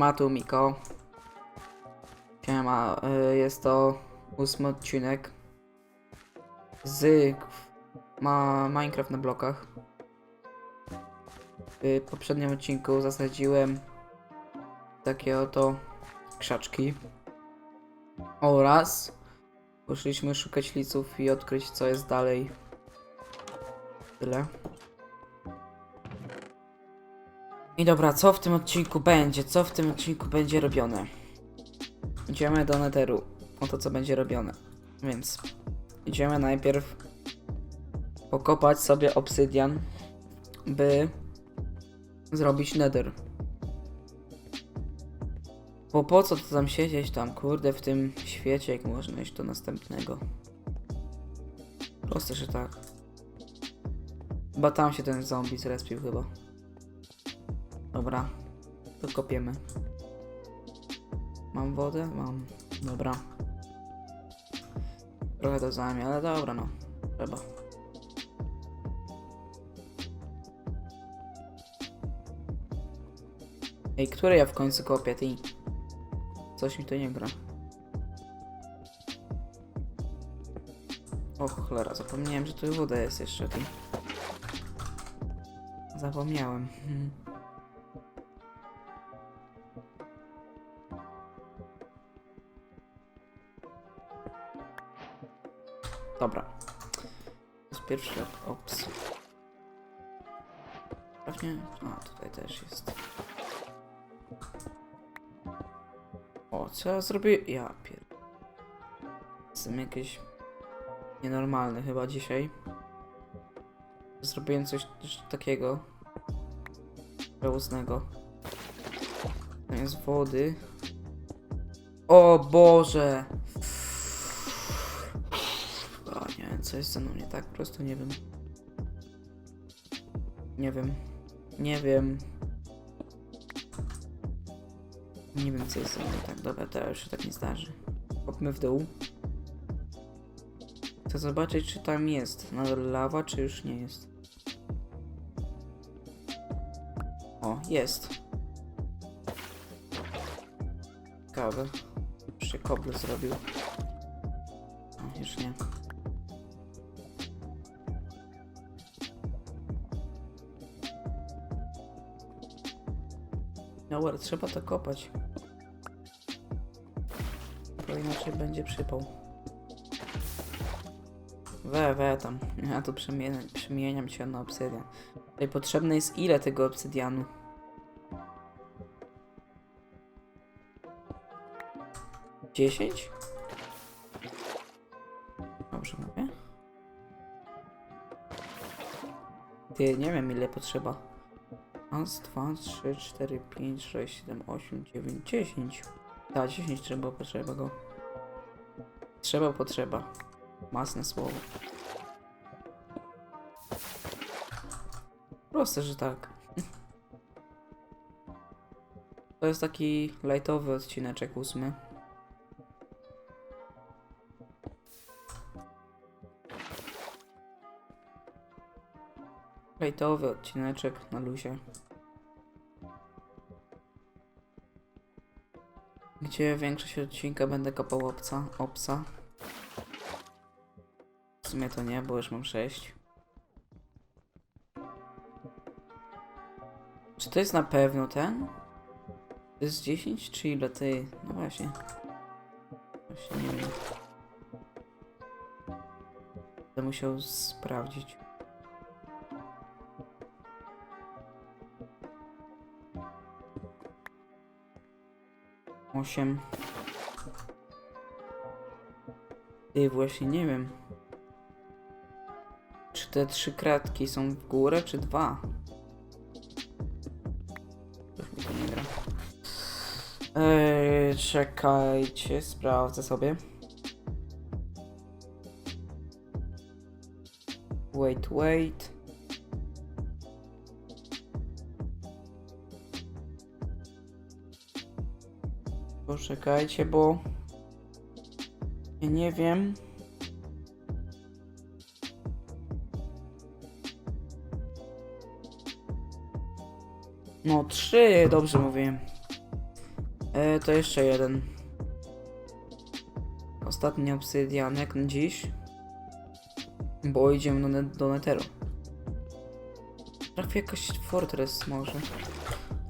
Siema, tu Miko. Siema, y, jest to ósmy odcinek z ma Minecraft na blokach. W poprzednim odcinku zasadziłem takie oto krzaczki oraz poszliśmy szukać liców i odkryć co jest dalej. Tyle. I dobra, co w tym odcinku będzie? Co w tym odcinku będzie robione? Idziemy do Netheru. Oto co będzie robione. Więc idziemy najpierw pokopać sobie obsydian, by zrobić Nether. Bo po co to tam siedzieć tam, kurde, w tym świecie, jak można iść do następnego. Proste, że tak. Chyba tam się ten zombie zrespił chyba. Dobra, to kopiemy. Mam wodę? Mam. Dobra. Trochę to zajmie, ale dobra no. Trzeba. Ej, które ja w końcu kopię, ty? Coś mi to nie gra. O cholera, zapomniałem, że tu woda jest jeszcze, ty. Zapomniałem. Hmm. Dobra. To jest pierwszy ops. Pewnie. A, tutaj też jest. O, co ja? Ja pier... Jestem jakiś nienormalny chyba dzisiaj. Zrobiłem coś takiego. Żałosnego. To jest wody. O Boże! Co jest ze mną nie tak? Po prostu nie wiem. Nie wiem. Nie wiem. Nie wiem, co jest ze mną nie tak. Dobra, to już się tak nie zdarzy. Kopmy w dół. Chcę zobaczyć, czy tam jest nadal lawa, czy już nie jest. O, jest. Ciekawe. Się koble zrobił. O, już nie. Dobra, trzeba to kopać. Bo inaczej będzie przypał. We, we tam. Ja tu przemieniam, przemieniam się na obsydian. Tutaj potrzebne jest ile tego obsydianu? Dziesięć? Dobrze mówię? Ty, nie wiem ile potrzeba. Raz, dwa, trzy, cztery, pięć, sześć, siedem, osiem, dziewięć, dziesięć. Tak, dziesięć trzeba, potrzeba go. Trzeba, potrzeba. Masne słowo. Proste, że tak. To jest taki lightowy odcineczek ósmy. Lightowy odcineczek na luzie. Gdzie większość odcinka będę kopał obca, obsa. W sumie to nie, bo już mam 6. Czy to jest na pewno ten? To jest 10 czy ile ty? No właśnie. Właśnie nie wiem. Będę musiał sprawdzić. Osiem. Ty właśnie nie wiem. Czy te trzy kratki są w górę, czy dwa? Eee, czekajcie, sprawdzę sobie. Wait, wait. Poczekajcie, bo nie wiem. No, trzy, dobrze mówiłem. E, to jeszcze jeden. Ostatni obsydianek na dziś. Bo idziemy do, ne do Netheru. Trafię jakoś fortress może.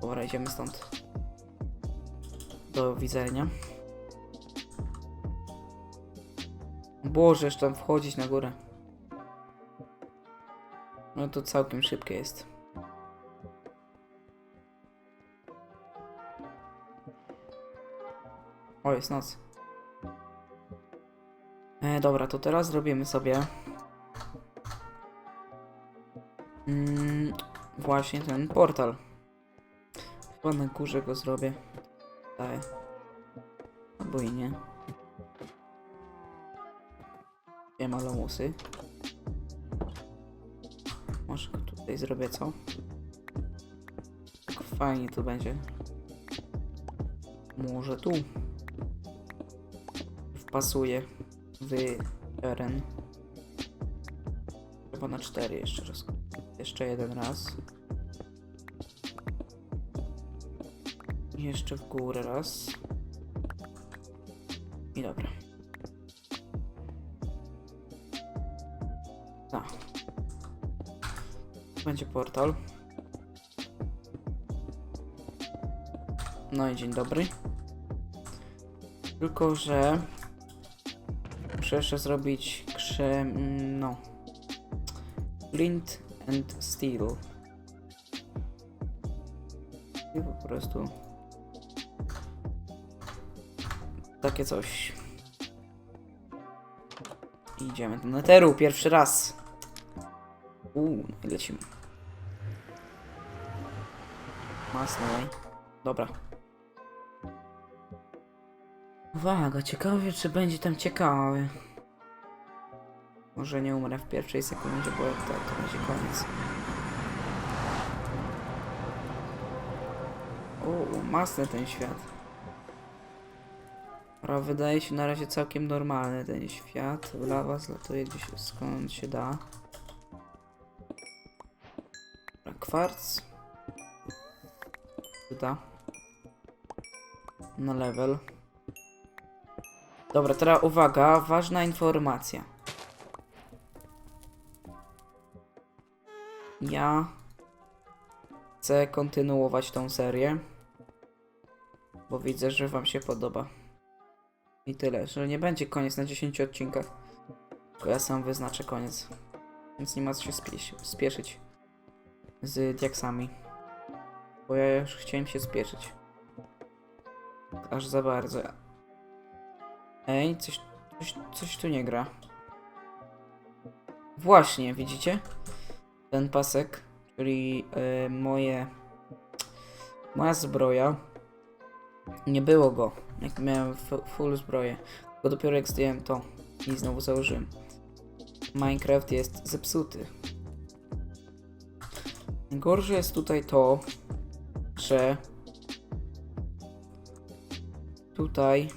Dobra, idziemy stąd. Do widzenia. Boże, jeszcze tam wchodzić na górę. No to całkiem szybkie jest. O, jest noc. E, dobra, to teraz zrobimy sobie... Mm, właśnie ten portal. Chyba na górze go zrobię. Daję. Albo i nie. Ma lamusy. Może tutaj zrobię, co? Tak fajnie to będzie. Może tu. Wpasuje w teren. Chyba na cztery jeszcze raz. Jeszcze jeden raz. Jeszcze w górę raz. I dobra. Będzie portal. No i dzień dobry. Tylko, że muszę jeszcze zrobić krze... no. Flint and steel. I po prostu takie coś. Idziemy do Netheru pierwszy raz. Uuu, no lecimy. Masno, Dobra. Uwaga, ciekawie, czy będzie tam ciekawe. Może nie umrę w pierwszej sekundzie, bo tak, to będzie koniec. O, masny ten świat. Dobra, wydaje się na razie całkiem normalny ten świat. Lawa zlatuje gdzieś skąd się da. Dobra, kwarc. Przyda. Na level. Dobra, teraz uwaga, ważna informacja. Ja chcę kontynuować tą serię, bo widzę, że wam się podoba. I tyle, że nie będzie koniec na 10 odcinkach, tylko ja sam wyznaczę koniec. Więc nie ma co się spieszyć z diaksami, bo ja już chciałem się spieszyć. Aż za bardzo. Ej, coś, coś, coś tu nie gra. Właśnie, widzicie? Ten pasek, czyli e, moje... Moja zbroja. Nie było go, jak miałem full zbroję. Tylko dopiero jak zdjąłem to i znowu założyłem. Minecraft jest zepsuty. Najgorsze jest tutaj to, że tutaj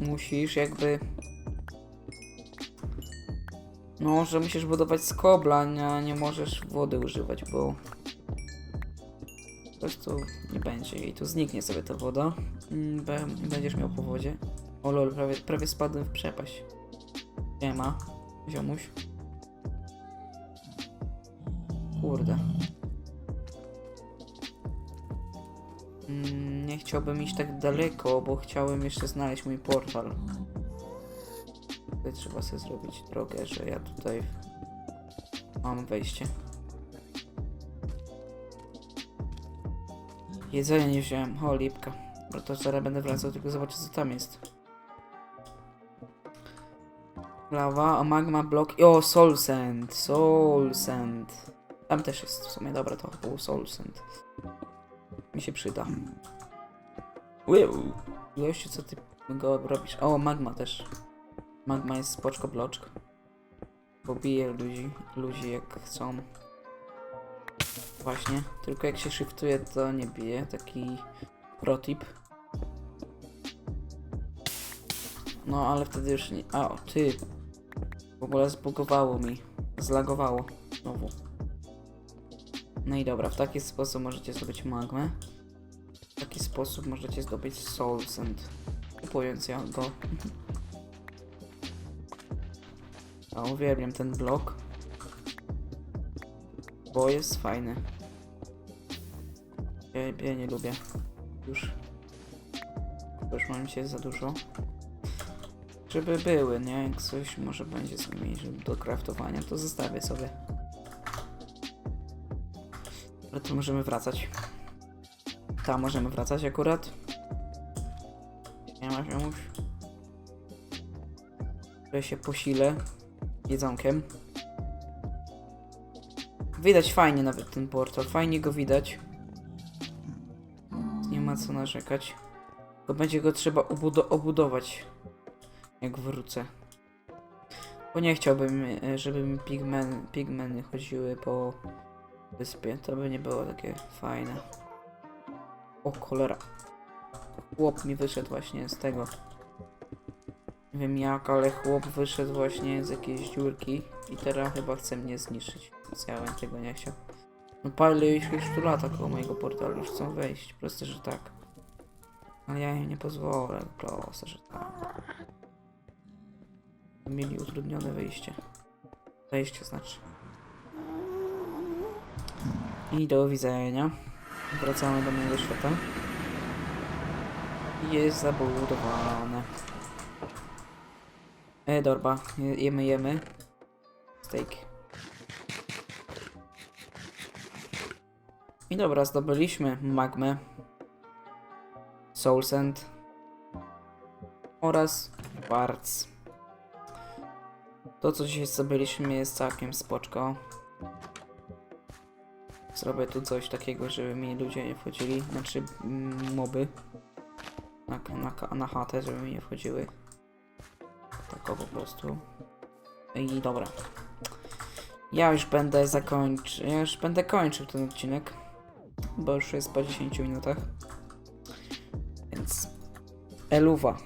musisz jakby no, że musisz budować z kobla, a nie możesz wody używać, bo po prostu nie będzie i tu zniknie sobie ta woda będziesz miał po wodzie. O lol, prawie, prawie spadłem w przepaść. Nie ma, ziomuś. Kurde. Mm, nie chciałbym iść tak daleko, bo chciałem jeszcze znaleźć mój portal. Tutaj trzeba sobie zrobić drogę, że ja tutaj mam wejście. Jedzenie nie wziąłem, o lipka. Bo to zaraz będę wracał, tylko zobaczę co tam jest. Lawa, a magma block. O, soul sand, soul sand. Tam też jest w sumie, dobra, to był soul sand. Mi się przyda. Wow. Gościu, co ty go robisz? O, magma też. Magma jest spoczko bloczk. Pobije ludzi, ludzi jak chcą. Właśnie, tylko jak się shiftuje to nie bije, taki protip. No ale wtedy już nie... A, ty! W ogóle zbugowało mi. Zlagowało. Znowu. No i dobra, w taki sposób możecie zrobić magmę. taki sposób możecie zdobyć Soul Sand, kupując ja go. A uwielbiam ten blok, bo jest fajny. Ja, ja nie lubię. Już. Już mam się za dużo. Żeby były, nie? Jak coś może będzie z nimi do craftowania, to zostawię sobie. Ale tu możemy wracać. Tam możemy wracać akurat. Nie ma już. Ja się posilę jedzonkiem. Widać fajnie nawet ten portal, fajnie go widać. Nie ma co narzekać. Tylko będzie go trzeba obudo- obudować, jak wrócę. Bo nie chciałbym, e, żeby mi pigmen, pigmeny chodziły po wyspie. To by nie było takie fajne. O cholera. Chłop mi wyszedł właśnie z tego. Nie wiem jak, ale chłop wyszedł właśnie z jakiejś dziurki i teraz chyba chce mnie zniszczyć. Ja bym tego nie chciał. No pale już, już tu lata koło mojego portalu, już chcą wejść. Proste, że tak. Ale ja im nie pozwolę, proste, że tak. Mieli utrudnione wyjście. Wejście znaczy. I do widzenia. Wracamy do mojego świata. Jest zabudowane. E, dorba. Je- Jemy, jemy. Steak. I dobra, zdobyliśmy magmę. Soul Sand. Oraz Quartz. To, co dzisiaj zdobyliśmy jest całkiem spoczko. Zrobię tu coś takiego, żeby mi ludzie nie wchodzili, znaczy mm, moby na, na, na chatę, żeby mi nie wchodziły. Tak po prostu. I dobra. Ja już będę zakończył, ja już będę kończył ten odcinek, bo już jest po 10 minutach. Więc eluwa.